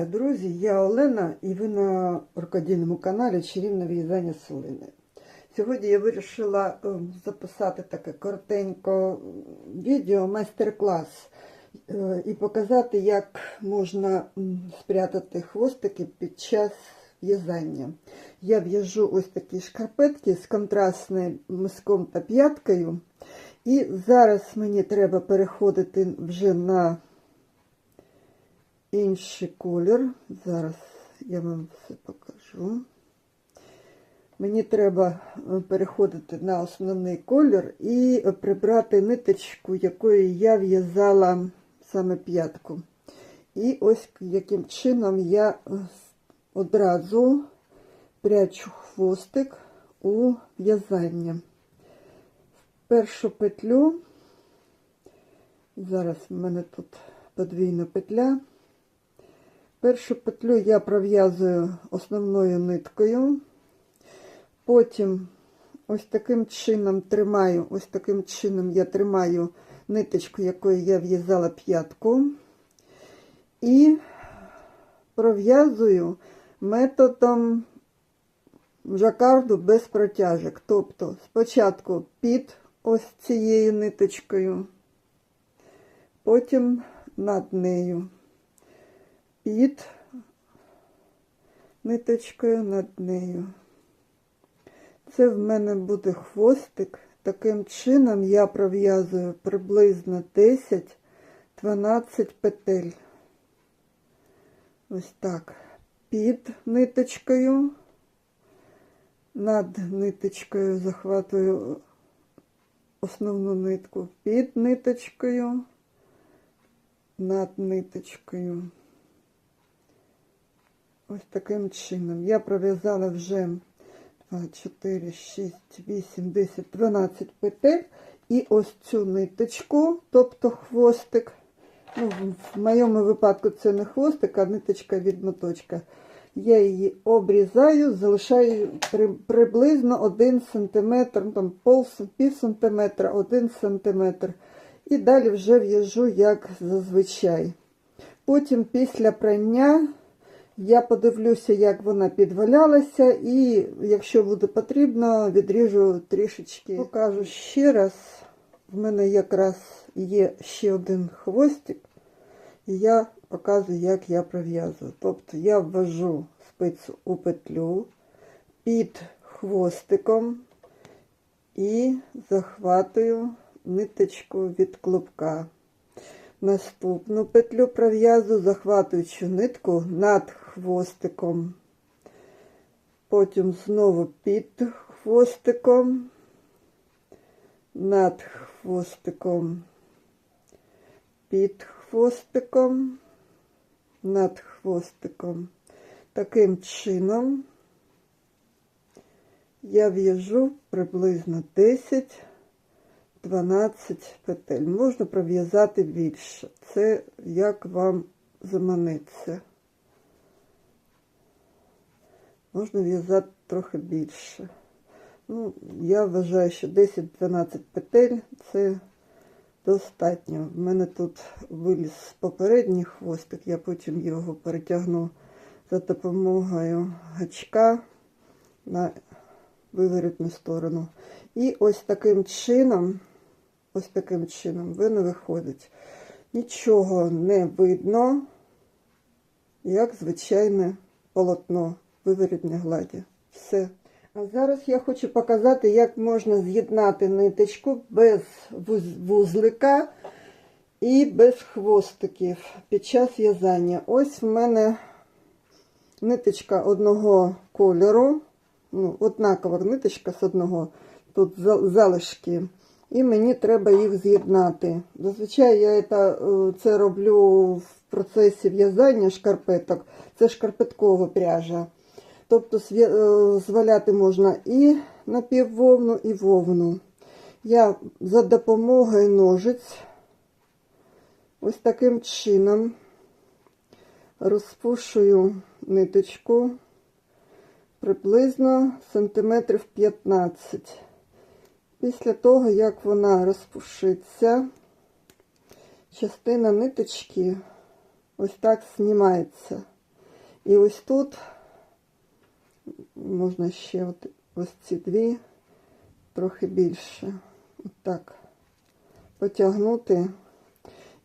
Вітаю, друзі! Я Олена і ви на рукодільному каналі Чарівне в'язання солини. Сьогодні я вирішила е, записати таке коротенько відео, майстер-клас е, і показати, як можна спрятати хвостики під час в'язання. Я в'яжу ось такі шкарпетки з контрастним миском та п'яткою. І зараз мені треба переходити вже на інший колір. Зараз я вам все покажу. Мені треба е, переходити на основний колір і прибрати ниточку, якою я в'язала саме п'ятку. І ось яким чином я е, одразу прячу хвостик у в'язання. Першу петлю, зараз в мене тут подвійна петля. Першу петлю я пров'язую основною ниткою, потім ось таким чином тримаю, ось таким чином я тримаю ниточку, якою я в'язала п'ятку, і пров'язую методом жакарду без протяжок. Тобто спочатку під ось цією ниточкою, потім над нею під ниточкою над нею. Це в мене буде хвостик. Таким чином я пров'язую приблизно 10-12 петель. Ось так. Під ниточкою, над ниточкою захватую основну нитку, під ниточкою, над ниточкою. Ось таким чином. Я пров'язала вже 2, 4, 6, 8, 10, 12 петель. І ось цю ниточку, тобто хвостик. Ну, в моєму випадку це не хвостик, а ниточка від моточка. Я її обрізаю, залишаю при, приблизно 1 см, ну, там пол, пів сантиметра, 1 см. І далі вже в'яжу, як зазвичай. Потім після прання я подивлюся, як вона підвалялася, і якщо буде потрібно, відріжу трішечки. Покажу ще раз. В мене якраз є ще один хвостик, і я показую, як я пров'язую. Тобто я ввожу спицю у петлю під хвостиком і захватую ниточку від клубка. Наступну петлю пров'язую, захватуючи нитку над хвостиком. Потім знову під хвостиком, над хвостиком, під хвостиком, над хвостиком. Таким чином я в'яжу приблизно 10 12 петель. Можна пров'язати більше. Це як вам заманеться. Можна в'язати трохи більше. Ну, я вважаю, що 10-12 петель це достатньо. В мене тут виліз попередній хвостик, я потім його перетягну за допомогою гачка на виворітну сторону. І ось таким чином ось таким чином воно виходить. Нічого не видно, як звичайне полотно виворітне гладі. Все. А зараз я хочу показати, як можна з'єднати ниточку без вузлика і без хвостиків під час в'язання. Ось в мене ниточка одного кольору, ну, однакова ниточка з одного, тут залишки і мені треба їх з'єднати. Зазвичай я це роблю в процесі в'язання шкарпеток, це шкарпеткова пряжа. Тобто зваляти можна і напіввовну, і вовну. Я за допомогою ножиць ось таким чином розпушую ниточку приблизно сантиметрів 15 Після того, як вона розпушиться, частина ниточки ось так знімається. І ось тут можна ще от, ось ці дві, трохи більше. От так потягнути.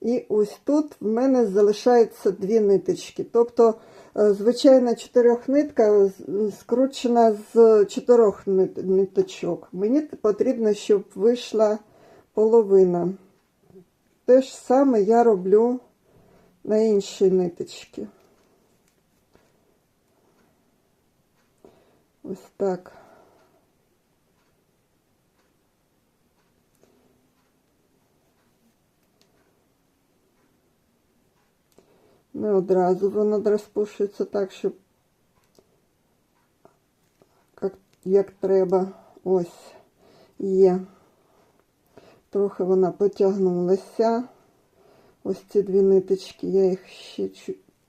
І ось тут в мене залишається дві ниточки. Тобто, е, звичайна чотирьохнитка скручена з чотирьох ниточок. Мені потрібно, щоб вийшла половина. Те ж саме я роблю на іншій ниточці. Ось так. Не одразу воно розпушується так, щоб як, як треба. Ось є. Трохи вона потягнулася. Ось ці дві ниточки, я їх ще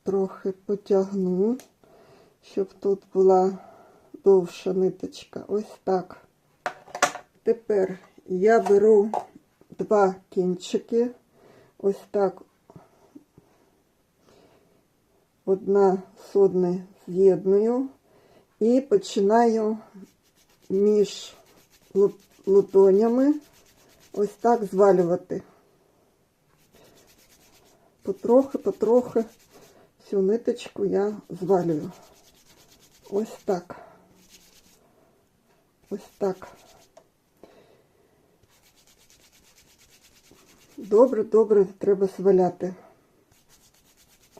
трохи потягну, щоб тут була довша ниточка. Ось так. Тепер я беру два кінчики. Ось так одна з одної з'єдную і починаю між лу- лутонями ось так звалювати. Потрохи, потрохи цю ниточку я звалюю. Ось так. Ось так. Добре, добре треба зваляти.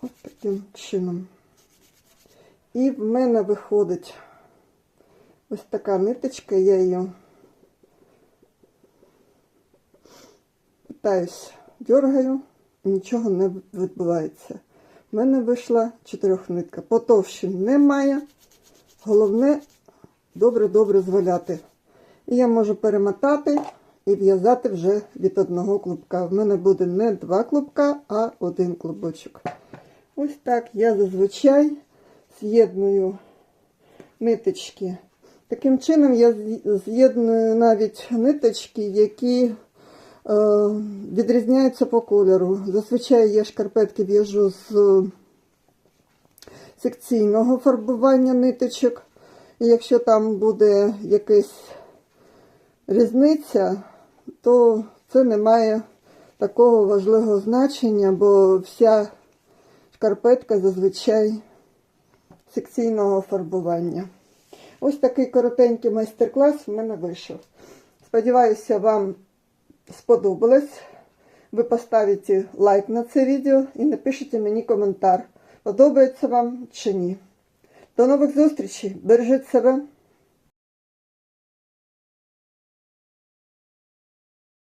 Ось таким чином. І в мене виходить ось така ниточка, я її питаюсь, дергаю, і нічого не відбувається. В мене вийшла чотирьохнитка. Потовщин немає. Головне добре-добре зваляти. І я можу перемотати і в'язати вже від одного клубка. В мене буде не два клубка, а один клубочок. Ось так я зазвичай з'єдную ниточки. Таким чином я з'єдную навіть ниточки, які е, відрізняються по кольору. Зазвичай я шкарпетки в'яжу з секційного фарбування ниточок. І якщо там буде якась різниця, то це не має такого важливого значення, бо вся шкарпетка зазвичай секційного фарбування. Ось такий коротенький майстер-клас в мене вийшов. Сподіваюся, вам сподобалось. Ви поставите лайк на це відео і напишіть мені коментар, подобається вам чи ні. До нових зустрічей! Бережіть себе!